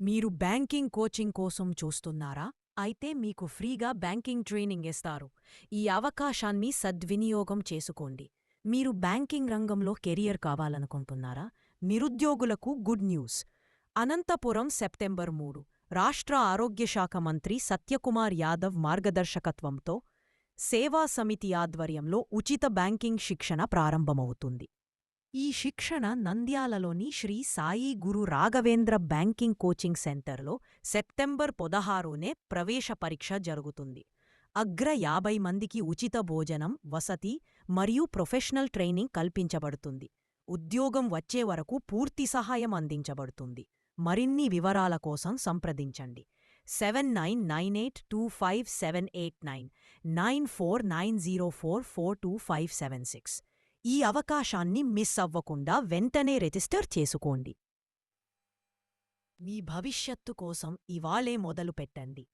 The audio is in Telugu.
మీరు బ్యాంకింగ్ కోచింగ్ కోసం చూస్తున్నారా? అయితే మీకు ఫ్రీగా బ్యాంకింగ్ ట్రైనింగ్ ఇస్తారు. ఈ అవకాశాన్ని సద్వినియోగం చేసుకోండి. మీరు బ్యాంకింగ్ రంగంలో కెరియర్ కావాలనుకుంటున్నారా? నిరుద్యోగులకు గుడ్ న్యూస్. అనంతపురం సెప్టెంబర్ మూడు. రాష్ట్ర ఆరోగ్య శాఖ మంత్రి సత్యకుమార్ యాదవ్ మార్గదర్శకత్వంతో సేవా సమితి ఆధ్వర్యంలో ఉచిత బ్యాంకింగ్ శిక్షణ ప్రారంభమవుతుంది. ఈ శిక్షణ నంద్యాలలోని శ్రీ సాయి గురు రాఘవేంద్ర బ్యాంకింగ్ కోచింగ్ సెంటర్లో సెప్టెంబర్ పదహారునే ప్రవేశ పరీక్ష జరుగుతుంది. అగ్ర యాభై మందికి ఉచిత భోజనం వసతి మరియు ప్రొఫెషనల్ ట్రైనింగ్ కల్పించబడుతుంది. ఉద్యోగం వచ్చే వరకు పూర్తి సహాయం అందించబడుతుంది. మరిన్ని వివరాల కోసం సంప్రదించండి. Seven nine nine eight two five seven eight nine nine four nine zero four four two five seven six. ఈ అవకాశాన్ని మిస్ అవ్వకుండా వెంటనే రిజిస్టర్ చేసుకోండి. మీ భవిష్యత్తు కోసం ఇవాళే మొదలు పెట్టండి